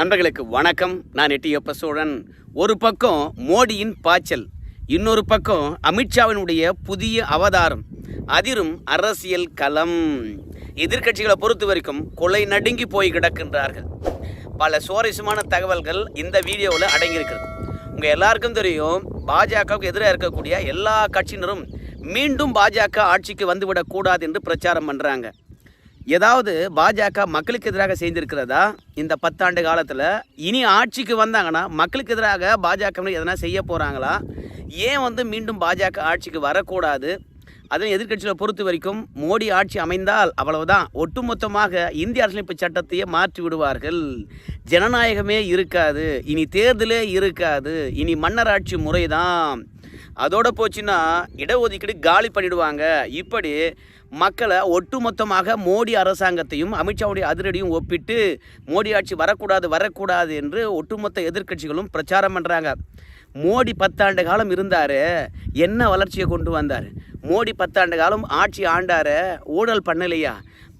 நண்பர்களுக்கு வணக்கம். நான் எட்டியப்ப சோழன். ஒரு பக்கம் மோடியின் பாய்ச்சல் இன்னொரு பக்கம் அமித்ஷாவினுடைய புதிய அவதாரம் அதிரும் அரசியல் களம். எதிர்க்கட்சிகளை பொறுத்த வரைக்கும் கொலை நடுங்கி போய் கிடக்கின்றார்கள். பல சுவாரஸ்யமான தகவல்கள் இந்த வீடியோவில் அடங்கியிருக்கிறது. உங்கள் எல்லாருக்கும் தெரியும் பாஜகவுக்கு எதிராக இருக்கக்கூடிய எல்லா கட்சியினரும் மீண்டும் பாஜக ஆட்சிக்கு வந்துவிடக்கூடாது என்று பிரச்சாரம் பண்ணுறாங்க ஏதாவது பாஜக மக்களுக்கு எதிராக செய்திருக்கிறதா? இந்த பத்தாண்டு காலத்தில் இனி ஆட்சிக்கு வந்தாங்கன்னா மக்களுக்கு எதிராக பாஜக எதனா செய்ய போகிறாங்களா ஏன் வந்து மீண்டும் பாஜக ஆட்சிக்கு வரக்கூடாது? அதுவும் எதிர்கட்சியில் பொறுத்த வரைக்கும் மோடி ஆட்சி அமைந்தால் அவ்வளவுதான். ஒட்டுமொத்தமாக இந்திய அரசியலமைப்பு சட்டத்தையே மாற்றி விடுவார்கள். ஜனநாயகமே இருக்காது. இனி தேர்தலே இருக்காது. இனி மன்னராட்சி முறைதான். அதோட போச்சுன்னா இடஒதுக்கீடு காலி பண்ணிடுவாங்க. இப்படி மக்களை ஒட்டுமொத்தமாக மோடி அரசாங்கத்தையும் அமித்ஷாவுடைய அதிரடியும் ஒப்பிட்டு மோடி ஆட்சி வரக்கூடாது வரக்கூடாது என்று ஒட்டுமொத்த எதிர்க்கட்சிகளும் பிரச்சாரம் பண்ணுறாங்க மோடி பத்தாண்டு காலம் இருந்தார் என்ன வளர்ச்சியை கொண்டு வந்தார்? மோடி பத்தாண்டு காலம் ஆட்சி ஆண்டார ஊழல் பண்ணலையா?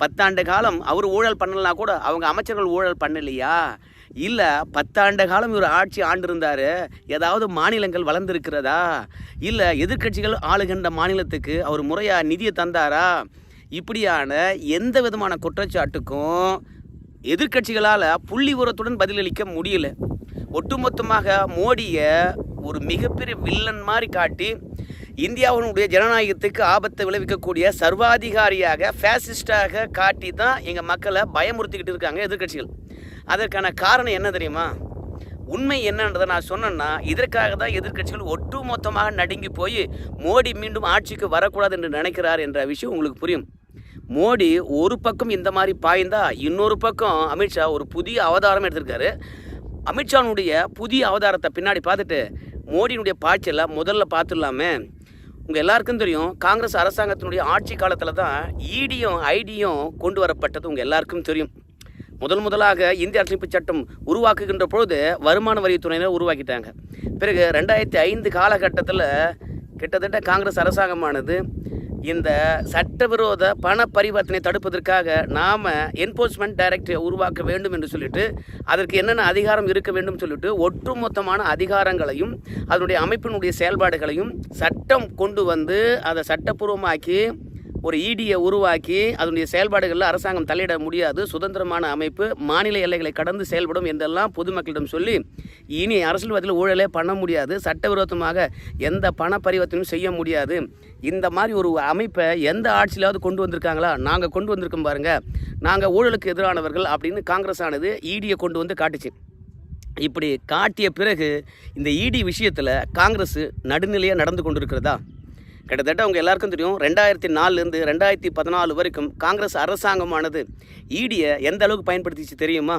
பத்தாண்டு காலம் அவர் ஊழல் பண்ணலனா கூட அவங்க அமைச்சர்கள் ஊழல் பண்ணலையா? இல்லை பத்தாண்டு காலம் இவர் ஆட்சி ஆண்டிருந்தார். ஏதாவது மாநிலங்கள் வளர்ந்துருக்கிறதா? இல்லை எதிர்க்கட்சிகள் ஆளுகின்ற மாநிலத்துக்கு அவர் முறையாக நிதியை தந்தாரா? இப்படியான எந்த விதமான குற்றச்சாட்டுக்கும் எதிர்க்கட்சிகளால் புள்ளி உரத்துடன் பதிலளிக்க முடியல. ஒட்டுமொத்தமாக மோடியை ஒரு மிகப்பெரிய வில்லன் மாதிரி காட்டி இந்தியாவினுடைய ஜனநாயகத்துக்கு ஆபத்தை விளைவிக்கக்கூடிய சர்வாதிகாரியாக ஃபேசிஸ்டாக காட்டி தான் எங்கள் மக்களை பயமுறுத்திக்கிட்டு இருக்காங்க எதிர்க்கட்சிகள். அதற்கான காரணம் என்ன தெரியுமா? உண்மை என்னன்றதை நான் சொன்னேன்னா இதற்காக தான் எதிர்க்கட்சிகள் ஒட்டுமொத்தமாக நடுங்கி போய் மோடி மீண்டும் ஆட்சிக்கு வரக்கூடாது என்று நினைக்கிறார் என்ற விஷயம் உங்களுக்கு புரியும். மோடி ஒரு பக்கம் இந்த மாதிரி பாய்ந்தா இன்னொரு பக்கம் அமித்ஷா ஒரு புதிய அவதாரம் எடுத்திருக்காரு. அமித்ஷானுடைய புதிய அவதாரத்தை பின்னாடி பார்த்துட்டு மோடியினுடைய பாய்ச்சலை முதல்ல பார்த்துடலாமே. உங்கள் எல்லாருக்கும் தெரியும் காங்கிரஸ் அரசாங்கத்தினுடைய ஆட்சி காலத்தில் தான் ஈடியும் ஐடியும் கொண்டு வரப்பட்டது உங்கள் எல்லாருக்கும் தெரியும். முதல் முதலாக இந்திய அரசமைப்பு சட்டம் உருவாக்குகின்ற பொழுது வருமான வரித்துறையினர் உருவாக்கிட்டாங்க. பிறகு ரெண்டாயிரத்தி ஐந்து காலகட்டத்தில் கிட்டத்தட்ட காங்கிரஸ் அரசாங்கமானது இந்த சட்டவிரோத பண பரிவர்த்தனை தடுப்பதற்காக நாம் என்போர்ஸ்மெண்ட் டைரக்டரை உருவாக்க வேண்டும் என்று சொல்லிட்டு அதற்கு என்னென்ன அதிகாரம் இருக்க வேண்டும் சொல்லிட்டு ஒட்டுமொத்தமான அதிகாரங்களையும் அதனுடைய அமைப்பினுடைய செயல்பாடுகளையும் சட்டம் கொண்டு வந்து அதை சட்டப்பூர்வமாக்கி ஒரு இடியை உருவாக்கி அதனுடைய செயல்பாடுகளில் அரசாங்கம் தலையிட முடியாது. சுதந்திரமான அமைப்பு மாநில எல்லைகளை கடந்து செயல்படும் என்றெல்லாம் பொதுமக்களிடம் சொல்லி இனி அரசியல்வாதிகள் ஊழலே பண்ண முடியாது. சட்டவிரோதமாக எந்த பண பரிவர்த்தனையும் செய்ய முடியாது. இந்த மாதிரி ஒரு அமைப்பை எந்த ஆட்சியிலாவது கொண்டு வந்திருக்காங்களா? நாங்கள் கொண்டு வந்திருக்கோம் பாருங்கள் நாங்கள் ஊழலுக்கு எதிரானவர்கள் அப்படின்னு காங்கிரஸ் ஆனது இடியை கொண்டு வந்து காட்டுச்சு. இப்படி காட்டிய பிறகு இந்த இடி விஷயத்தில் காங்கிரஸ் நடுநிலையாக நடந்து கொண்டிருக்கிறதா? கிட்டத்தட்ட அவங்க எல்லாருக்கும் தெரியும் ரெண்டாயிரத்தி நாலுலேருந்து ரெண்டாயிரத்தி பதினாலு வரைக்கும் காங்கிரஸ் அரசாங்கமானது ஈடியை எந்த அளவுக்கு பயன்படுத்திச்சு தெரியுமா?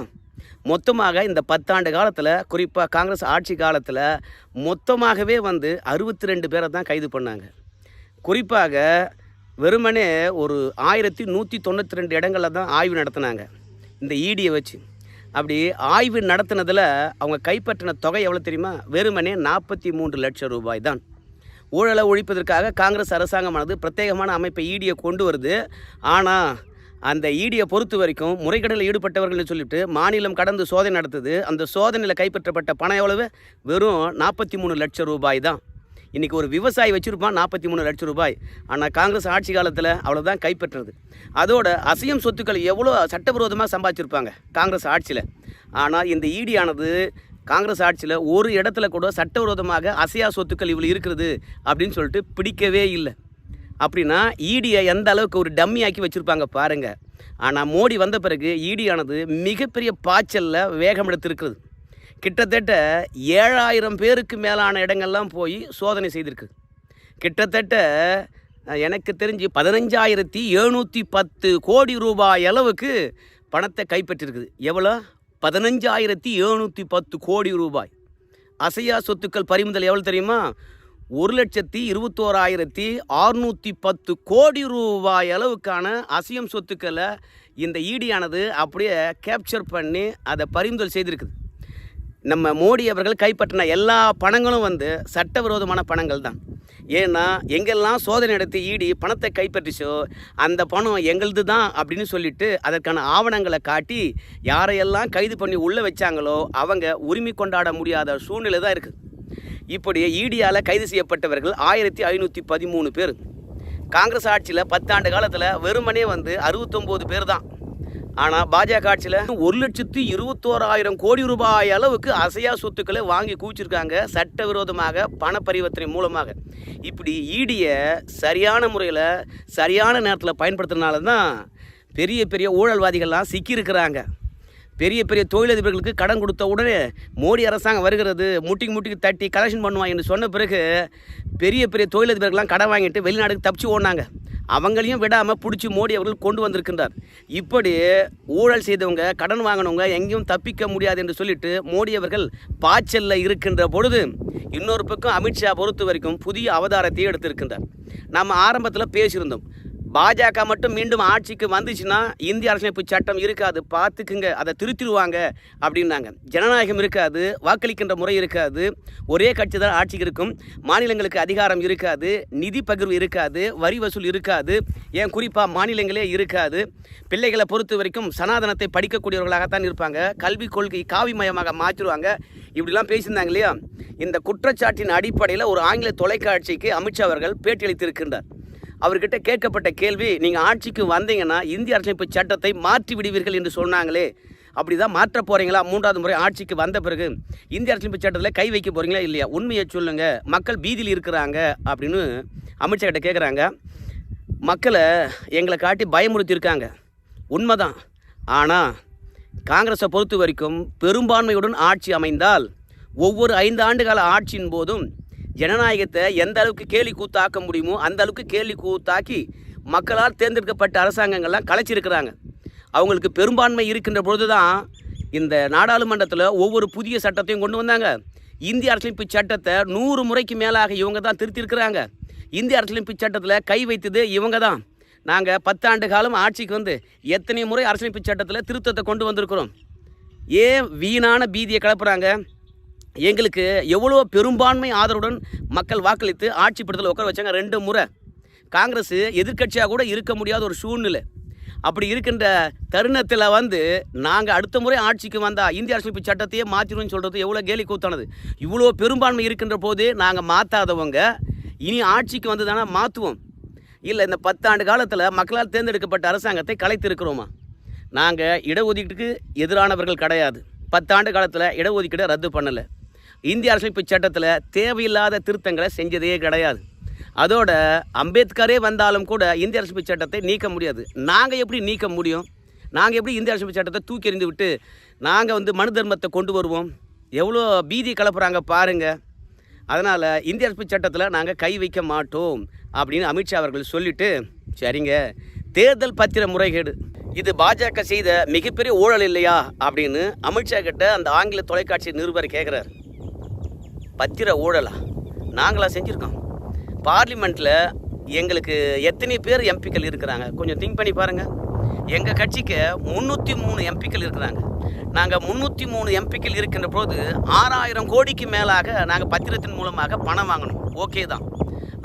மொத்தமாக இந்த பத்தாண்டு காலத்தில் குறிப்பாக காங்கிரஸ் ஆட்சி காலத்தில் மொத்தமாகவே வந்து அறுபத்தி ரெண்டு பேரை தான் கைது பண்ணாங்க. குறிப்பாக வெறுமனே ஒரு ஆயிரத்தி நூற்றி தொண்ணூற்றி ரெண்டு இடங்களில் தான் ஆய்வு நடத்தினாங்க இந்த ஈடியை வச்சு. அப்படி ஆய்வு நடத்தினதில் அவங்க கைப்பற்றின தொகை எவ்வளோ தெரியுமா? வெறுமனே நாற்பத்தி மூன்று லட்சம் ரூபாய் தான். ஊழலை ஒழிப்பதற்காக காங்கிரஸ் அரசாங்கமானது பிரத்யேகமான அமைப்பை ஈடியை கொண்டு வருது. ஆனால் அந்த ஈடியை பொறுத்த வரைக்கும் முறைகேடில் ஈடுபட்டவர்கள்னு சொல்லிட்டு மாநிலம் கடந்து சோதனை நடத்துது. அந்த சோதனையில் கைப்பற்றப்பட்ட பணம் எவ்வளவு? வெறும் நாற்பத்தி மூணு லட்சம் ரூபாய் தான். இன்றைக்கி ஒரு விவசாயி வச்சுருப்பான் நாற்பத்தி மூணு லட்சம் ரூபாய். ஆனால் காங்கிரஸ் ஆட்சி காலத்தில் அவ்வளோதான் கைப்பற்றுறது. அதோட அசையும் சொத்துக்கள் எவ்வளோ சட்டவிரோதமாக சம்பாதிச்சிருப்பாங்க காங்கிரஸ் ஆட்சியில். ஆனால் இந்த ஈடியானது காங்கிரஸ் ஆட்சியில் ஒரு இடத்துல கூட சட்டவிரோதமாக அசையா சொத்துக்கள் இவ்வளோ இருக்கிறது அப்படின்னு சொல்லிட்டு பிடிக்கவே இல்லை. அப்படின்னா ஈடியை எந்த அளவுக்கு ஒரு டம்மி ஆக்கி வச்சுருப்பாங்க பாருங்கள் ஆனால் மோடி வந்த பிறகு ஈடியானது மிகப்பெரிய பாய்ச்சலில் வேகம் எடுத்திருக்கிறது. கிட்டத்தட்ட ஏழாயிரம் பேருக்கு மேலான இடங்கள்லாம் போய் சோதனை செய்திருக்கு. கிட்டத்தட்ட எனக்கு தெரிஞ்சு பதினஞ்சாயிரத்தி எழுநூற்றி பத்து கோடி ரூபாய் அளவுக்கு பணத்தை கைப்பற்றிருக்குது எவ்வளோ பதினஞ்சாயிரத்தி எழுநூற்றி பத்து கோடி ரூபாய். அசையா சொத்துக்கள் பறிமுதல் எவ்வளோ தெரியுமா? ஒரு லட்சத்தி இருபத்தோராயிரத்தி அறுநூற்றி பத்து கோடி ரூபாய் அளவுக்கான அசையம் சொத்துக்களை இந்த ஈடியானது அப்படியே கேப்சர் பண்ணி அதை பறிமுதல் செய்திருக்குது. நம்ம மோடி அவர்கள் கைப்பற்றின எல்லா பணங்களும் வந்து சட்டவிரோதமான பணங்கள் தான் ஏன்னா எங்கெல்லாம் சோதனை நடத்தி ஈடி பணத்தை கைப்பற்றிச்சோ அந்த பணம் எங்களுது தான் அப்படின்னு சொல்லிட்டு அதற்கான ஆவணங்களை காட்டி யாரையெல்லாம் கைது பண்ணி உள்ளே வச்சாங்களோ அவங்க உரிமை கொண்டாட முடியாத சூழ்நிலை தான் இருக்குது இப்படி ஈடியால் கைது செய்யப்பட்டவர்கள் ஆயிரத்தி ஐநூற்றி பதிமூணு பேர். காங்கிரஸ் ஆட்சியில் பத்தாண்டு காலத்தில் வெறுமனே வந்து அறுபத்தொம்போது பேர் தான் ஆனால் பாஜக ஆட்சியில் ஒரு லட்சத்து இருபத்தோராயிரம் கோடி ரூபாய் அளவுக்கு அசையா சொத்துக்களை வாங்கி குவிச்சிருக்காங்க சட்டவிரோதமாக பண பரிவர்த்தனை மூலமாக. இப்படி ஈடிய சரியான முறையில் சரியான நேரத்தில் பயன்படுத்துறதுனால தான் பெரிய பெரிய ஊழல்வாதிகள்லாம் சிக்கியிருக்கிறாங்க. பெரிய பெரிய தொழிலதிபர்களுக்கு கடன் கொடுத்த உடனே மோடி அரசாங்கம் வருகிறது முட்டிக்கு முட்டிக்கு தட்டி கலெக்ஷன் பண்ணுவாங்கன்னு சொன்ன பிறகு பெரிய பெரிய தொழிலதிபர்கள்லாம் கடன் வாங்கிட்டு வெளிநாடுக்கு தப்பிச்சு ஓடினாங்க. அவங்களையும் விடாமல் பிடிச்சி மோடி அவர்கள் கொண்டு வந்திருக்கின்றார். இப்படி ஊழல் செய்தவங்க கடன் வாங்கினவங்க எங்கேயும் தப்பிக்க முடியாது என்று சொல்லிட்டு மோடி அவர்கள் பாய்ச்சலில் இருக்கின்ற பொழுது இன்னொரு பக்கம் அமித்ஷா பொறுத்த வரைக்கும் புதிய அவதாரத்தை எடுத்திருக்கின்றார். நம்ம ஆரம்பத்தில் பேசியிருந்தோம். பாஜக மட்டும் மீண்டும் ஆட்சிக்கு வந்துச்சுன்னா இந்திய அரசியலமைப்பு சட்டம் இருக்காது. பார்த்துக்குங்க. அதை திருத்திடுவாங்க அப்படின்னாங்க. ஜனநாயகம் இருக்காது. வாக்களிக்கின்ற முறை இருக்காது. ஒரே கட்சி தான் ஆட்சிக்கு இருக்கும். மாநிலங்களுக்கு அதிகாரம் இருக்காது. நிதி பகிர்வு இருக்காது. வரி வசூல் இருக்காது. ஏன்? குறிப்பாக மாநிலங்களே இருக்காது. பிள்ளைகளை பொறுத்த வரைக்கும் சனாதனத்தை படிக்கக்கூடியவர்களாகத்தான் இருப்பாங்க. கல்வி கொள்கை காவிமயமாக மாற்றிடுவாங்க. இப்படிலாம் பேசியிருந்தாங்க இல்லையா? இந்த குற்றச்சாட்டின் அடிப்படையில் ஒரு ஆங்கில தொலைக்காட்சிக்கு அமித்ஷா அவர்கள் பேட்டியளித்திருக்கின்றார் அவர்கிட்ட கேட்கப்பட்ட கேள்வி நீங்கள் ஆட்சிக்கு வந்தீங்கன்னா இந்திய அரசமைப்பு சட்டத்தை மாற்றி விடுவீர்கள் என்று சொன்னாங்களே அப்படி தான் மாற்ற போகிறீங்களா மூன்றாவது முறை ஆட்சிக்கு வந்த பிறகு இந்திய அரசியலமைப்பு சட்டத்தில் கை வைக்க போகிறீங்களா இல்லையா? உண்மையை சொல்லுங்கள் மக்கள் பீதியில் இருக்கிறாங்க அப்படின்னு அமித்ஷாக்கிட்ட கேட்குறாங்க மக்களை எங்களை காட்டி பயமுறுத்தியிருக்காங்க. உண்மைதான். ஆனால் காங்கிரஸை பொறுத்த வரைக்கும் பெரும்பான்மையுடன் ஆட்சி அமைந்தால் ஒவ்வொரு ஐந்து ஆண்டுகால ஆட்சியின் போதும் ஜனநாயகத்தை எந்த அளவுக்கு கேலி கூத்தாக்க முடியுமோ அந்த அளவுக்கு கேலி கூத்தாக்கி மக்களால் தேர்ந்தெடுக்கப்பட்ட அரசாங்கங்கள்லாம் கலைச்சிருக்கிறாங்க. அவங்களுக்கு பெரும்பான்மை இருக்கின்ற பொழுது தான் இந்த நாடாளுமன்றத்தில் ஒவ்வொரு புதிய சட்டத்தையும் கொண்டு வந்தாங்க. இந்திய அரசியலமைப்பு சட்டத்தை நூறு முறைக்கு மேலாக இவங்க தான் திருத்திருக்கிறாங்க. இந்திய அரசியலமைப்பு சட்டத்தில் கை வைத்தது இவங்க தான் நாங்கள் பத்தாண்டு காலம் ஆட்சிக்கு வந்து எத்தனை முறை அரசியலமைப்பு சட்டத்தில் திருத்தத்தை கொண்டு வந்திருக்கிறோம். ஏன் வீணான பீதியை கிளப்புறாங்க? எங்களுக்கு எவ்வளோ பெரும்பான்மை ஆதரவுடன் மக்கள் வாக்களித்து ஆட்சி படத்தில் உட்கார வச்சாங்க. ரெண்டு முறை. காங்கிரஸ் எதிர்க்கட்சியாக கூட இருக்க முடியாத ஒரு சூழ்நிலை. அப்படி இருக்கின்ற தருணத்தில் வந்து நாங்கள் அடுத்த முறை ஆட்சிக்கு வந்தால் இந்திய அரசியலமைப்பு சட்டத்தையே மாற்றிடும்னு சொல்கிறது எவ்வளோ கேலி கூத்தானது. இவ்வளோ பெரும்பான்மை இருக்கின்ற போது நாங்கள் மாற்றாதவங்க இனி ஆட்சிக்கு வந்து தானே மாற்றுவோம் இல்லை இந்த பத்தாண்டு காலத்தில் மக்களால் தேர்ந்தெடுக்கப்பட்ட அரசாங்கத்தை கலைத்திருக்கிறோமா? நாங்கள் இடஒதுக்கீட்டுக்கு எதிரானவர்கள் கிடையாது. பத்தாண்டு காலத்தில் இடஒதுக்கீடை ரத்து பண்ணலை. இந்திய அரசியலமைப்பு சட்டத்தில் தேவையில்லாத திருத்தங்களை செஞ்சதே கிடையாது. அதோட அம்பேத்கரே வந்தாலும் கூட இந்திய அரசியலமைப்பு சட்டத்தை நீக்க முடியாது. நாங்கள் எப்படி நீக்க முடியும்? நாங்கள் எப்படி இந்திய அரசியலமைப்பு சட்டத்தை தூக்கி எறிந்து விட்டு நாங்கள் வந்து மனு தர்மத்தை கொண்டு வருவோம்? எவ்வளோ பீதி கலப்புறாங்க பாருங்கள் அதனால் இந்திய அரசியல் சட்டத்தில் நாங்கள் கை வைக்க மாட்டோம் அப்படின்னு அமித்ஷா அவர்கள் சொல்லிட்டு சரிங்க. தேர்தல் பத்திர முறைகேடு. இது பாஜக செய்த மிகப்பெரிய ஊழல் இல்லையா? அப்படின்னு அமித்ஷா கிட்ட அந்த ஆங்கில தொலைக்காட்சி நிருபர் கேட்குறாரு பத்திர ஊழலா? நாங்களாக செஞ்சுருக்கோம். பார்லிமெண்ட்டில் எங்களுக்கு எத்தனை பேர் எம்பிக்கள் இருக்கிறாங்க? கொஞ்சம் திங்க் பண்ணி பாருங்கள் எங்கள் கட்சிக்கு முந்நூற்றி மூணு எம்பிக்கள் இருக்கிறாங்க. நாங்கள் முந்நூற்றி மூணு எம்பிக்கள் இருக்கின்ற போது ஆறாயிரம் கோடிக்கு மேலாக நாங்கள் பத்திரத்தின் மூலமாக பணம் வாங்கணும். ஓகே தான்.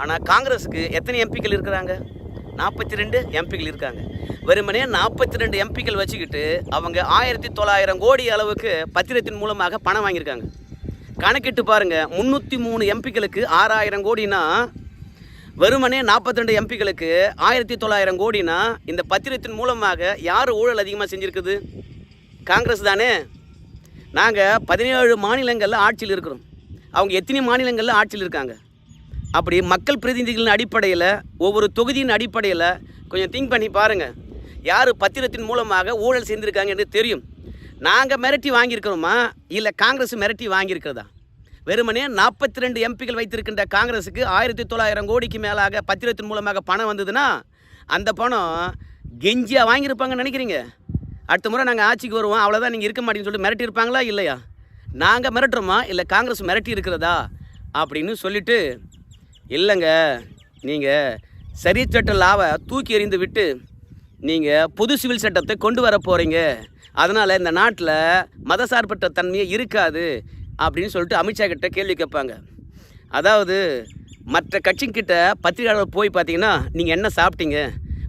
ஆனால் காங்கிரஸுக்கு எத்தனை எம்பிக்கள் இருக்கிறாங்க? நாற்பத்தி ரெண்டு எம்பிக்கள் இருக்காங்க. வெறுமனே நாற்பத்தி ரெண்டு எம்பிக்கள் வச்சுக்கிட்டு அவங்க ஆயிரத்தி தொள்ளாயிரம் கோடி அளவுக்கு பத்திரத்தின் மூலமாக பணம் வாங்கியிருக்காங்க. கணக்கிட்டு பாருங்க. முந்நூற்றி மூணு எம்பிக்களுக்கு ஆறாயிரம் கோடினா வெறுமனே நாற்பத்தி ரெண்டு எம்பிக்களுக்கு ஆயிரத்தி தொள்ளாயிரம் கோடினா இந்த பத்திரத்தின் மூலமாக யார் ஊழல் அதிகமாக செஞ்சுருக்குது? காங்கிரஸ் தானே? நாங்கள் பதினேழு மாநிலங்களில் ஆட்சியில் இருக்கிறோம். அவங்க எத்தனை மாநிலங்களில் ஆட்சியில் இருக்காங்க? அப்படி மக்கள் பிரதிநிதிகளின் அடிப்படையில் ஒவ்வொரு தொகுதியின் அடிப்படையில் கொஞ்சம் திங்க் பண்ணி பாருங்கள் யார் பத்திரத்தின் மூலமாக ஊழல் செஞ்சுருக்காங்க என்று தெரியும். நாங்கள் மிரட்டி வாங்கியிருக்கிறோமா? இல்லை காங்கிரஸ் மிரட்டி வாங்கியிருக்கிறதா? வெறுமனே நாற்பத்தி ரெண்டு எம்பிகள் வைத்திருக்கின்ற காங்கிரஸுக்கு ஆயிரத்தி தொள்ளாயிரம் கோடிக்கு மேலாக பத்திரத்தின் மூலமாக பணம் வந்ததுன்னா அந்த பணம் கெஞ்சியாக வாங்கியிருப்பாங்கன்னு நினைக்கிறீங்க? அடுத்த முறை நாங்கள் ஆட்சிக்கு வருவோம் அவ்வளோதான் நீங்கள் இருக்க மாட்டீங்கன்னு சொல்லிட்டு மிரட்டி இருப்பாங்களா இல்லையா? நாங்கள் மிரட்டுறோமா? இல்லை காங்கிரஸ் மிரட்டி இருக்கிறதா? அப்படின்னு சொல்லிட்டு இல்லைங்க நீங்கள் சரி சட்ட லாவை தூக்கி எறிந்து விட்டு நீங்கள் பொது சிவில் சட்டத்தை கொண்டு வர போகிறீங்க அதனால் இந்த நாட்டில் மதசார்பற்ற தன்மையே இருக்காது அப்படின்னு சொல்லிட்டு அமித்ஷா கிட்ட கேள்வி கேட்பாங்க. அதாவது மற்ற கட்சிங்கிட்ட பத்திரிகையாளர் போய் பார்த்தீங்கன்னா நீங்கள் என்ன சாப்பிட்டீங்க?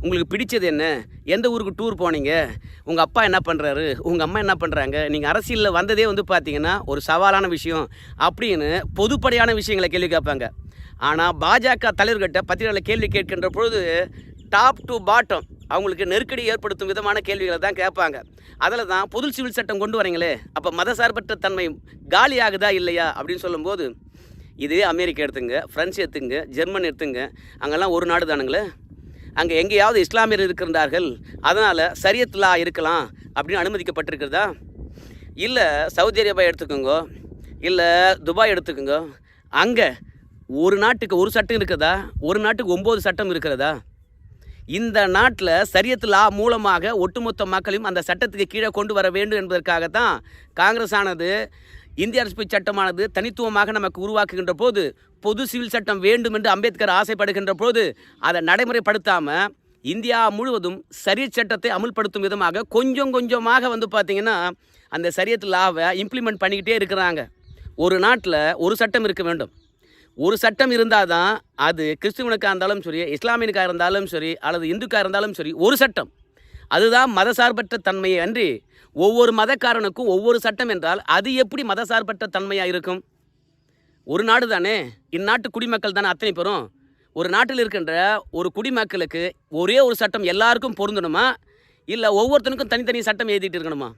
உங்களுக்கு பிடிச்சது என்ன? எந்த ஊருக்கு டூர் போனீங்க? உங்கள் அப்பா என்ன பண்ணுறாரு உங்கள் அம்மா என்ன பண்ணுறாங்க நீங்கள் அரசியலில் வந்ததே வந்து பார்த்தீங்கன்னா ஒரு சவாலான விஷயம் அப்படின்னு பொதுப்படையான விஷயங்களை கேள்வி கேட்பாங்க. ஆனால் பாஜக தலைவர்கிட்ட பத்திரிகையாளர் கேள்வி கேட்கின்ற பொழுது டாப் டு பாட்டம் அவங்களுக்கு நெருக்கடி ஏற்படுத்தும் விதமான கேள்விகளை தான் கேட்பாங்க. அதில் தான் பொது சிவில் சட்டம் கொண்டு வரீங்களே அப்போ மதசார்பற்ற தன்மை காலி ஆகுதா இல்லையா அப்படின்னு சொல்லும்போது இதே அமெரிக்கா எடுத்துங்க ஃப்ரான்ஸ் எடுத்துங்க ஜெர்மன் எடுத்துங்க அங்கெல்லாம் ஒரு நாடு தானுங்களே. அங்கே எங்கேயாவது இஸ்லாமியர் இருக்கின்றார்கள் அதனால் சரியத்துலா இருக்கலாம் அப்படின்னு அனுமதிக்கப்பட்டிருக்கிறதா? இல்லை சவுதி அரேபியா எடுத்துக்கோங்க இல்லை துபாய் எடுத்துக்கோங்க அங்கே ஒரு நாட்டுக்கு ஒரு சட்டம் இருக்கிறதா? ஒரு நாட்டுக்கு ஒம்பது சட்டம் இருக்கிறதா? இந்த நாட்டில் சரியத்து லா மூலமாக ஒட்டுமொத்த மக்களையும் அந்த சட்டத்துக்கு கீழே கொண்டு வர வேண்டும் என்பதற்காகத்தான் காங்கிரஸ் ஆனது இந்திய அரசு சட்டமானது தனித்துவமாக நமக்கு உருவாக்குகின்ற போது பொது சிவில் சட்டம் வேண்டும் என்று அம்பேத்கர் ஆசைப்படுகின்ற போது அதை நடைமுறைப்படுத்தாமல் இந்தியா முழுவதும் சரிய சட்டத்தை அமுல்படுத்தும் விதமாக கொஞ்சம் கொஞ்சமாக வந்து பார்த்திங்கன்னா அந்த சரியத் லாவை இம்ப்ளிமெண்ட் பண்ணிக்கிட்டே இருக்கிறாங்க. ஒரு நாட்டில் ஒரு சட்டம் இருக்க வேண்டும். ஒரு சட்டம் இருந்தால் தான் அது கிறிஸ்துவனுக்காக இருந்தாலும் சரி இஸ்லாமியனுக்காக இருந்தாலும் சரி அல்லது இந்துக்காக இருந்தாலும் சரி ஒரு சட்டம். அதுதான் மதசார்பற்ற தன்மையை அன்றி ஒவ்வொரு மதக்காரனுக்கும் ஒவ்வொரு சட்டம் என்றால் அது எப்படி மதசார்பற்ற தன்மையாக இருக்கும்? ஒரு நாடு தானே இந்நாட்டு குடிமக்கள் தானே அத்தனை பேரும்? ஒரு நாட்டில் இருக்கின்ற ஒரு குடிமக்களுக்கு ஒரே ஒரு சட்டம் எல்லாருக்கும் பொருந்தணுமா? இல்லை ஒவ்வொருத்தனுக்கும் தனித்தனி சட்டம் எழுதிட்டு இருக்கணுமா?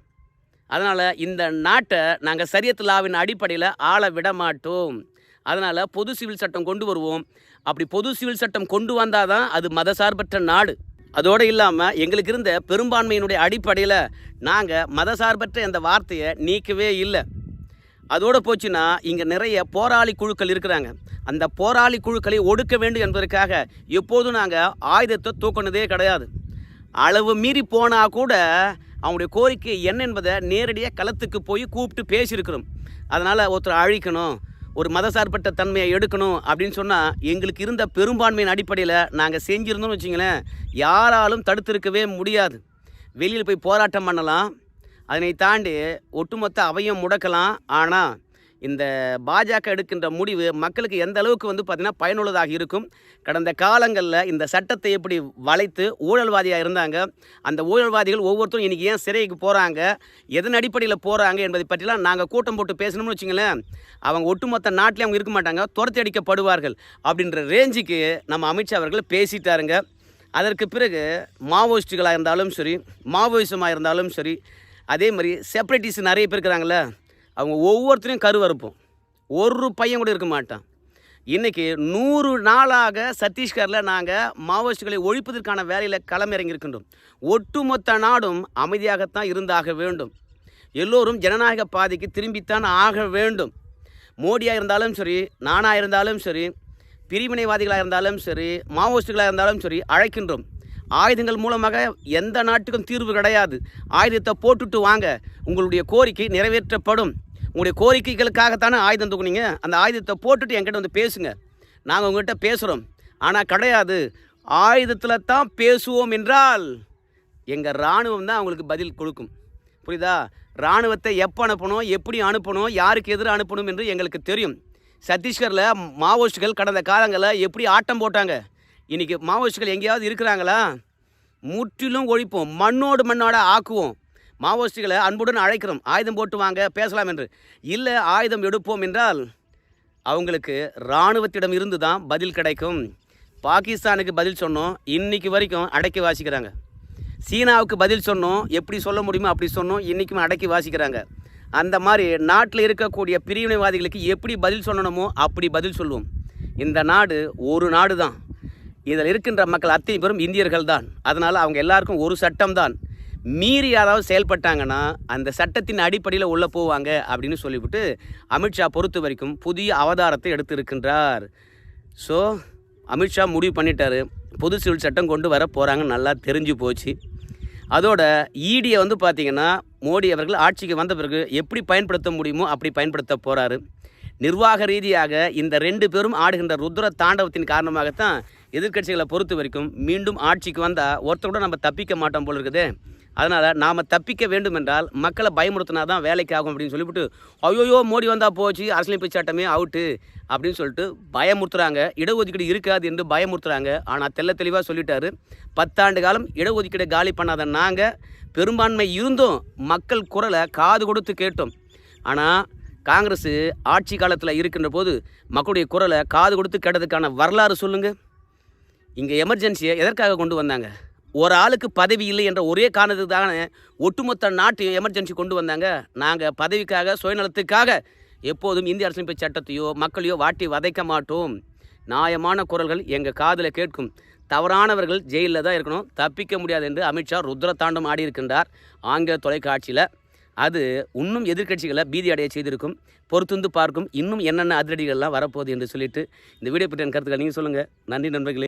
அதனால் இந்த நாட்டை நாங்கள் சரியத் லாவின் அடிப்படையில் ஆள விட மாட்டோம். அதனால் பொது சிவில் சட்டம் கொண்டு வருவோம். அப்படி பொது சிவில் சட்டம் கொண்டு வந்தால் தான் அது மதசார்பற்ற நாடு. அதோடு இல்லாமல் எங்களுக்கு இருந்த பெரும்பான்மையினுடைய அடிப்படையில் நாங்கள் மதசார்பற்ற இந்த வார்த்தையை நீக்கவே இல்லை. அதோடு போச்சுன்னா இங்கே நிறைய போராளி குழுக்கள் இருக்கிறாங்க. அந்த போராளி குழுக்களை ஒடுக்க வேண்டும் என்பதற்காக எப்போதும் நாங்கள் ஆயுதத்தை தூக்கினதே கிடையாது. அளவு மீறி போனால் கூட அவங்களுடைய கோரிக்கை என்ன என்பதை நேரடியாக களத்துக்கு போய் கூப்பிட்டு பேசியிருக்கிறோம். அதனால் ஒருத்தர் அழிக்கணும் ஒரு மதசார்பற்ற தன்மையை எடுக்கணும் அப்படின்னு சொன்னால் எங்களுக்கு இருந்த பெரும்பான்மையின் அடிப்படையில் நாங்கள் செஞ்சுருந்தோம்னு வச்சிங்களேன் யாராலும் தடுத்திருக்கவே முடியாது. வெளியில் போய் போராட்டம் பண்ணலாம். அதனை தாண்டி ஒட்டுமொத்த அவையும் முடக்கலாம். ஆனால் இந்த பாஜக எடுக்கின்ற முடிவு மக்களுக்கு எந்த அளவுக்கு வந்து பார்த்திங்கன்னா பயனுள்ளதாக இருக்கும்? கடந்த காலங்களில் இந்த சட்டத்தை எப்படி வளைத்து ஊழல்வாதியாக இருந்தாங்க? அந்த ஊழல்வாதிகள் ஒவ்வொருத்தரும் இன்றைக்கி ஏன் சிறைக்கு போகிறாங்க எதன் அடிப்படையில் போகிறாங்க என்பதை பற்றிலாம் நாங்கள் கூட்டம் போட்டு பேசணும்னு வச்சுங்களேன். அவங்க ஒட்டுமொத்த நாட்டிலே அவங்க இருக்க மாட்டாங்க துரத்தி அடிக்கப்படுவார்கள் அப்படின்ற ரேஞ்சுக்கு நம்ம அமித்ஷா அவர்கள் பேசிட்டாருங்க. அதற்கு பிறகு மாவோயிஸ்டுகளாக இருந்தாலும் சரி மாவோயிசமாக இருந்தாலும் சரி அதே மாதிரி செப்பரேட்டிஸ்ட் நிறைய பேர் இருக்கிறாங்களே அவங்க ஒவ்வொருத்தரையும் கருவறுப்போம். ஒரு பையன் கூட இருக்க மாட்டான். இன்றைக்கி நூறு நாளாக சத்தீஸ்கரில் நாங்கள் மாவோயிஸ்டுகளை ஒழிப்பதற்கான வேலையில் களமிறங்கியிருக்கின்றோம் ஒட்டுமொத்த நாடும் அமைதியாகத்தான் இருந்தாக வேண்டும். எல்லோரும் ஜனநாயக பாதைக்கு திரும்பித்தான் ஆக வேண்டும். மோடியாக இருந்தாலும் சரி நானாக இருந்தாலும் சரி பிரிவினைவாதிகளாக இருந்தாலும் சரி மாவோயிஸ்டுகளாக இருந்தாலும் சரி அழைக்கின்றோம். ஆயுதங்கள் மூலமாக எந்த நாட்டுக்கும் தீர்வு கிடையாது. ஆயுதத்தை போட்டுட்டு வாங்க. உங்களுடைய கோரிக்கை நிறைவேற்றப்படும். உங்களுடைய கோரிக்கைகளுக்காகத்தானே ஆயுதம் தூக்குனீங்க? அந்த ஆயுதத்தை போட்டுட்டு என்கிட்ட வந்து பேசுங்க. நாங்கள் உங்கள்கிட்ட பேசுகிறோம் ஆனால் கிடையாது. ஆயுதத்தில் தான் பேசுவோம் என்றால் எங்கள் இராணுவம் தான் அவங்களுக்கு பதில் கொடுக்கும். புரியுதா? இராணுவத்தை எப்போ அனுப்பணும் எப்படி அனுப்பணும் யாருக்கு எதிராக அனுப்பணும் என்று எங்களுக்கு தெரியும். சத்தீஸ்கரில் மாவோயிஸ்டுகள் கடந்த காலங்களில் எப்படி ஆட்டம் போட்டாங்க? இன்றைக்கி மாவோயிஸ்டுகள் எங்கேயாவது இருக்கிறாங்களா? முற்றிலும் ஒழிப்போம். மண்ணோடு மண்ணோட ஆக்குவோம். மாவோயிஸ்டுகளை அன்புடன் அழைக்கிறோம். ஆயுதம் போட்டு வாங்க பேசலாம் என்று. இல்லை ஆயுதம் எடுப்போம் என்றால் அவங்களுக்கு இராணுவத்திடம் இருந்து தான் பதில் கிடைக்கும். பாகிஸ்தானுக்கு பதில் சொன்னோம். இன்றைக்கி வரைக்கும் அடக்கி வாசிக்கிறாங்க. சீனாவுக்கு பதில் சொன்னோம். எப்படி சொல்ல முடியுமோ அப்படி சொன்னோம். இன்றைக்கும் அடக்கி வாசிக்கிறாங்க. அந்த மாதிரி நாட்டில் இருக்கக்கூடிய பிரிவினைவாதிகளுக்கு எப்படி பதில் சொல்லணுமோ அப்படி பதில் சொல்லுவோம். இந்த நாடு ஒரு நாடு தான் இதில் இருக்கின்ற மக்கள் அத்தனை பேரும் இந்தியர்கள் தான் அதனால் அவங்க எல்லாருக்கும் ஒரு சட்டம் தான் மீறி யாராவது செயல்பட்டாங்கன்னா அந்த சட்டத்தின் அடிப்படையில் உள்ளே போவாங்க அப்படின்னு சொல்லிவிட்டு அமித்ஷா பொறுத்த வரைக்கும் புதிய அவதாரத்தை எடுத்திருக்கின்றார். ஸோ அமித்ஷா முடிவு பண்ணிட்டார். பொது சிவில் சட்டம் கொண்டு வர போகிறாங்க நல்லா தெரிஞ்சு போச்சு. அதோட ஈடியை வந்து பார்த்திங்கன்னா மோடி அவர்கள் ஆட்சிக்கு வந்த பிறகு எப்படி பயன்படுத்த முடியுமோ அப்படி பயன்படுத்த போகிறாரு நிர்வாக ரீதியாக இந்த ரெண்டு பேரும் ஆடுகின்ற ருத்ர தாண்டவத்தின் காரணமாகத்தான் எதிர்க்கட்சிகளை பொறுத்த வரைக்கும் மீண்டும் ஆட்சிக்கு வந்தால் ஒருத்தர் கூட நம்ம தப்பிக்க மாட்டோம் போல இருக்குது. அதனால் நாம் தப்பிக்க வேண்டும் என்றால் மக்களை பயமுறுத்தினா தான் வேலைக்கு ஆகும் அப்படின்னு சொல்லிவிட்டு ஐயோயோ மோடி வந்தால் போச்சு அரசியலமைப்பு சட்டமே அவுட்டு அப்படின்னு சொல்லிட்டு பயமுறுத்துறாங்க. இடஒதுக்கீடு இருக்காது என்று பயமுறுத்துறாங்க. ஆனால் தெல்ல தெளிவாக சொல்லிட்டாரு. பத்தாண்டு காலம் இடஒதுக்கீடு காலி பண்ணாத நாங்கள் பெரும்பான்மை இருந்தும் மக்கள் குரலை காது கொடுத்து கேட்டோம். ஆனால் காங்கிரஸ் ஆட்சி காலத்தில் இருக்கின்ற போது மக்களுடைய குரலை காது கொடுத்து கேட்டதுக்கான வரலாறு சொல்லுங்கள் இங்கே எமர்ஜென்சியை எதற்காக கொண்டு வந்தாங்க? ஒரு ஆளுக்கு பதவி இல்லை என்ற ஒரே காரணத்துக்கு தானே ஒட்டுமொத்த நாட்டையும் எமர்ஜென்சி கொண்டு வந்தாங்க. நாங்கள் பதவிக்காக சுயநலத்துக்காக எப்போதும் இந்திய அரசமைப்பு சட்டத்தையோ மக்களையோ வாட்டி வதைக்க மாட்டோம். நியாயமான குரல்கள் எங்கள் காதில் கேட்கும். தவறானவர்கள் ஜெயிலில் தான் இருக்கணும். தப்பிக்க முடியாது என்று அமித்ஷா ருத்ரதாண்டம் ஆடி இருக்கின்றார் ஆங்கில தொலைக்காட்சியில். அது இன்னும் எதிர்க்கட்சிகளை பீதி அடைய செய்திருக்கும். பொறுத்துந்து பார்க்கும். இன்னும் என்னென்ன அதிரடிகள்லாம் வரப்போகுது என்று சொல்லிட்டு இந்த வீடியோ பற்றிய கருத்துக்கள் நீங்கள் சொல்லுங்கள் நன்றி நண்பர்களே.